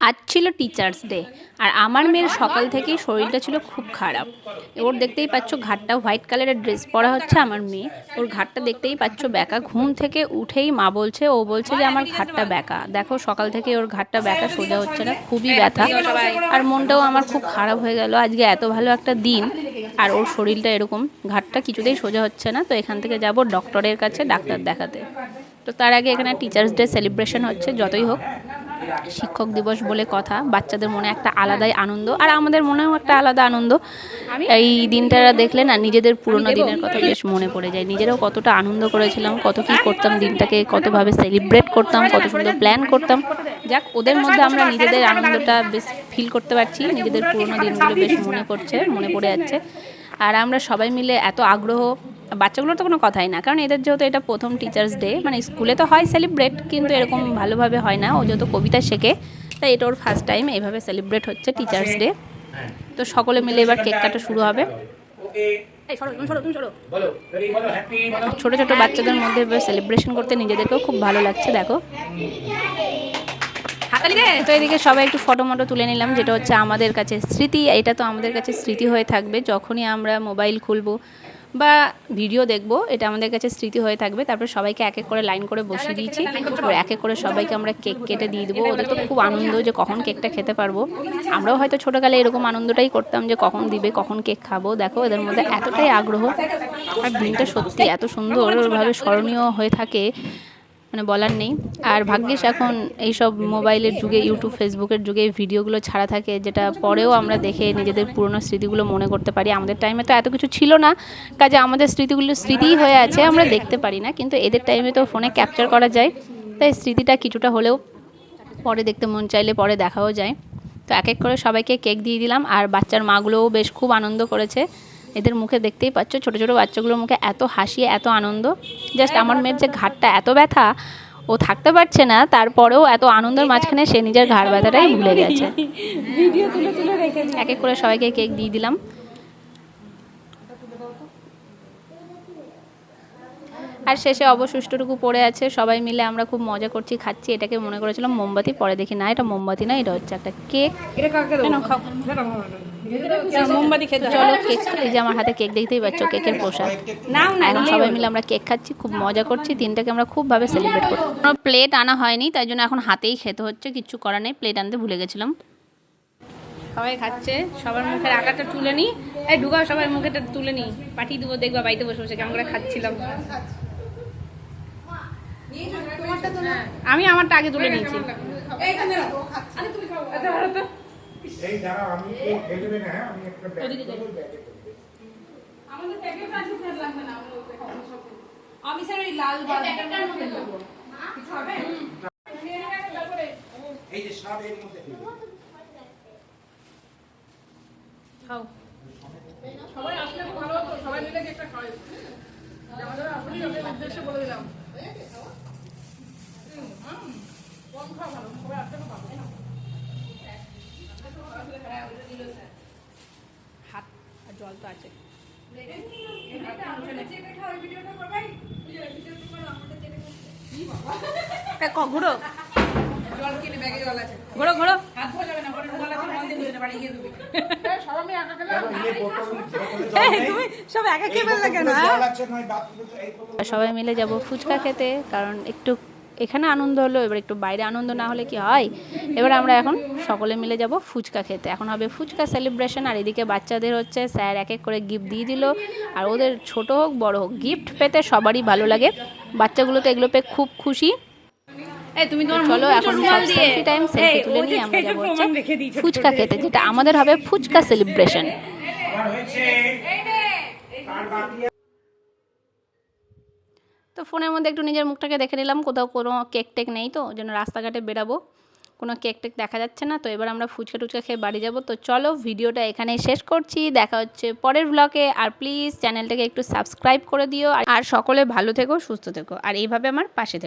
আজ ছিল teachers day আর আমার মেয়ের সকাল থেকেই শরীরটা ছিল খুব খারাপ। ওর দেখতেই পাচ্ছ ঘাটটা হোয়াইট কালারের ড্রেস পরা হচ্ছে আমার মেয়ে। ওর ঘাটটা দেখতেই পাচ্ছ ব্যাকা ঘুম থেকে উঠেই মা বলছে, ও বলছে যে আমার ঘাটটা ব্যাকা দেখো সকাল থেকে ওর ঘাটটা ব্যাকা সোজা হচ্ছে না, খুবই ব্যথা। আর মনটাও আমার খুব খারাপ হয়ে গেল। আজকে এত ভালো একটা দিন আর ওর শরীরটা এরকম, ঘাটটা কিছুতেই সোজা হচ্ছে না। তো এখান থেকে যাব ডক্টরের কাছে ডাক্তার দেখাতে। তো তার আগে এখানে টিচার্স ডে সেলিব্রেশন হচ্ছে, যতই হোক। শিক্ষক দিবস বলে কথা বাচ্চাদের মনে একটা আলাদাই আনন্দ আর আমাদের মনেও একটা আলাদা আনন্দ। এই দিনটা দেখলে না নিজেদের পুরোনো দিনের কথা বেশ মনে পড়ে যায়। নিজেরাও কতটা আনন্দ করেছিলাম কত কী করতাম দিনটাকে কতভাবে সেলিব্রেট করতাম কত সুন্দর প্ল্যান করতাম। যাক ওদের মধ্যে আমরা নিজেদের আনন্দটা বেশ ফিল করতে পারছি। নিজেদের পুরোনো দিনগুলো বেশ মনে পড়ছে মনে পড়ে যাচ্ছে। আর আমরা সবাই মিলে এত আগ্রহ বাচ্চাগুলোর তো কোনো কথাই না। কারণ এদের যেহেতু এটা প্রথম টিচার্স ডে মানে স্কুলে তো হয় সেলিব্রেট কিন্তু এরকম ভালোভাবে হয় না। ও যেহেতু কবিতা শেখে, তাই এটা ওর ফার্স্ট টাইম এইভাবে সেলিব্রেট হচ্ছে টিচার্স ডে তো সকলে মিলে এবার কেক কাটা শুরু হবে। ছোট ছোট বাচ্চাদের মধ্যে সেলিব্রেশন করতে নিজেদেরকেও খুব ভালো লাগছে, দেখো। তো এদিকে সবাই একটু ফটো মটো তুলে নিলাম, যেটা হচ্ছে আমাদের কাছে স্মৃতি। এটা তো আমাদের কাছে স্মৃতি হয়ে থাকবে। যখনই আমরা মোবাইল খুলবো বা ভিডিও দেখব, এটা আমাদের কাছে স্মৃতি হয়ে থাকবে। তারপর সবাইকে এক এক করে লাইন করে বসিয়ে দিয়েছি। ওর এক এক করে সবাইকে আমরা কেক কেটে দিয়ে দেবো। ওদের তো খুব আনন্দ যে কখন কেকটা খেতে পারব। আমরাও হয়তো ছোটোকালে এরকম আনন্দটাই করতাম যে কখন দিবে, কখন কেক খাব। দেখো, এদের মধ্যে এতটাই আগ্রহ। আর দিনটা সত্যি এত সুন্দরভাবে স্মরণীয় হয়ে থাকে। মানে বলার নেই। আর ভাগ্যিস এখন এইসব মোবাইলের যুগে ইউটিউব ফেসবুকের যুগে ভিডিওগুলো ছাড়া থাকে, যেটা পরেও আমরা দেখে নিজেদের পুরনো স্মৃতিগুলো মনে করতে পারি। আমাদের টাইমে তো এত কিছু ছিল না, কাজে আমাদের স্মৃতিগুলো স্মৃতিই হয়ে আছে, আমরা দেখতে পারি না। কিন্তু এদের টাইমে তো ফোনে ক্যাপচার করা যায়, তাই স্মৃতিটা কিছুটা হলেও পরে দেখতে মন চাইলে পরে দেখাও যায়। তো এক এক করে সবাইকে কেক দিয়ে দিলাম, আর বাচ্চার মাগুলোও বেশ খুব আনন্দ করেছে। এদের মুখে দেখতেই পাচ্ছ ছোটো ছোটো বাচ্চাগুলোর মুখে এত হাসি এত আনন্দ। জাস্ট আমার মেয়ের যে ঘাটটা এত ব্যথা ও থাকতে পারছে না তারপরেও এত আনন্দের মাঝখানে সে নিজের ঘাড় ব্যথাটাই ভুলে গেছে। এক এক করে সবাইকে কেক দিয়ে দিলাম। আর শেষে অবশিষ্টটুকু পড়ে আছে সবাই মিলে আমরা খুব মজা করছি খাচ্ছি এটাকে মনে করেছিলাম মোমবাতি পরে দেখি না এটা মোমবাতি না এটা হচ্ছে একটা কেক। মোমবাতি খেতে চলো কেক এই যে আমার হাতে কেক দেখতেই পাচ্ছ কেকের প্রসাদ নাও না এখন সবাই মিলে আমরা কেক খাচ্ছি খুব মজা করছি। দিনটাকে আমরা খুবভাবে সেলিব্রেট করছি। কোনো প্লেট আনা হয়নি তাই জন্য এখন হাতেই খেতে হচ্ছে কিচ্ছু করার নেই। প্লেট আনতে ভুলে গেছিলাম। সবাই খাচ্ছে সবার মুখের আকারটা তুলে নি। এই ঢুকাও সবাই মুখেটা তুলে নি। পাঠিয়ে দেবো দেখবা বাড়িতে বসে বসে কেমন করে খাচ্ছিলাম। আমি আমারটা আগে তুলে নিয়েছি। এই দাঁড়াও আমি এই ভেবে না হ্যাঁ? আমি একটা ব্যাগ দেবো ব্যাগে আমি স্যার ওই লাল এই যে সব এর মধ্যে দিবো। খাও। হাত আর জল তো আছে তা ক- ঘোরো ঘোরো ঘোরো দেখো, ইয়ে বোতল বোতলে জল নেই। তুমি সব একা এই কেন বোতলগুলো হ্যাঁ? আছে বাথরুমে এই বোতল আর সবাই মিলে যাব ফুচকা খেতে কারণ একটু এখানে আনন্দ হলো এবার একটু বাইরে আনন্দ না হলে কি হয়? এবার আমরা এখন সকলে মিলে যাব ফুচকা খেতে। এখন হবে ফুচকা সেলিব্রেশন আর এদিকে বাচ্চাদের হচ্ছে স্যার এক এক করে গিফট দিয়ে দিল। আর ওদের ছোট হোক বড় হোক গিফট পেতে সবারই ভালো লাগে। বাচ্চাগুলো তো এগুলো পেয়ে খুব খুশি। তুমি চলো এখন সেলফি টাইম সেলফি তুলে নিয়ে আমরা যাব প্রমাণ রেখে দিয়েছে। হচ্ছে ফুচকা খেতে যেটা আমাদের হবে ফুচকা সেলিব্রেশন তো ফোনের মধ্যে একটু নিজের মুখটাকে দেখে নিলাম, কোথাও কোনো কেক টেক নেই তো যেন রাস্তাঘাটে বেরাবো। কোনো কেক টেক দেখা যাচ্ছে না, তো এবার আমরা ফুচকা টুচকা খেয়ে বাড়ি যাব। তো চলো ভিডিওটা এখানে শেষ করছি, দেখা হচ্ছে পরের ব্লগে আর প্লিজ চ্যানেলটাকে একটু সাবস্ক্রাইব করে দিও। আর- সকলে ভালো থেকো, সুস্থ থেকো। আর এইভাবে আমার পাশে থেকো।